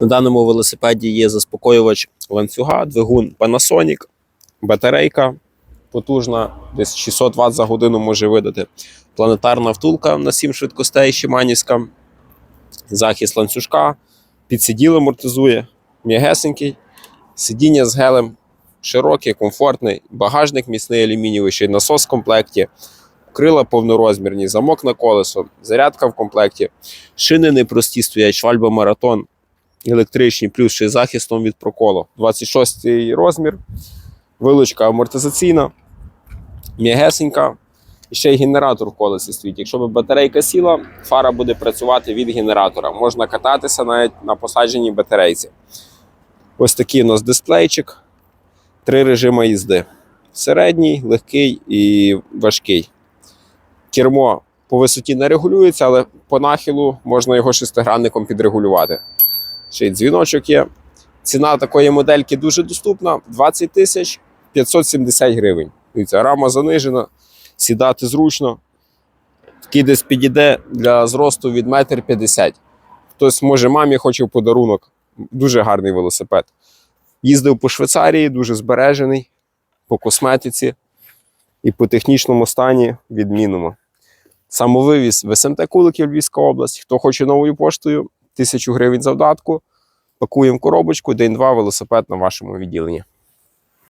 На даному велосипеді є заспокоювач ланцюга, двигун Panasonic, батарейка потужна, десь 600 Вт за годину може видати. Планетарна втулка на 7 швидкостей Шиманівська, захист ланцюжка, підсиділ амортизує, м'ягесенький, сидіння з гелем. Широке, комфортне, багажник міцний алюмінієвий, ще й насос в комплекті, крила повнорозмірні, замок на колесо, зарядка в комплекті, шини непрості стоять, швальба маратон, електричні, плюс ще захистом від проколу. 26 розмір, вилучка амортизаційна, м'ягесенька. І ще й генератор в колесі стоїть. Якщо б батарейка сіла, фара буде працювати від генератора. Можна кататися навіть на посадженій батарейці. Ось такий у нас дисплейчик. Три режими їзди: середній, легкий і важкий. Кермо по висоті не регулюється, але по нахилу можна його шестигранником підрегулювати. Ще й дзвіночок є. Ціна такої модельки дуже доступна: 20 тисяч 570 гривень. Дивіться, рама занижена, сідати зручно. Такий десь підійде для зросту від 1,50 м. Хтось, може, мамі хоче в подарунок. Дуже гарний велосипед. Їздив по Швейцарії, дуже збережений, по косметиці і по технічному стані відмінному. Самовивіз в СМТ Куликів Львівська область. Хто хоче новою поштою, тисячу гривень завдатку. Пакуємо коробочку, день-два велосипед на вашому відділенні.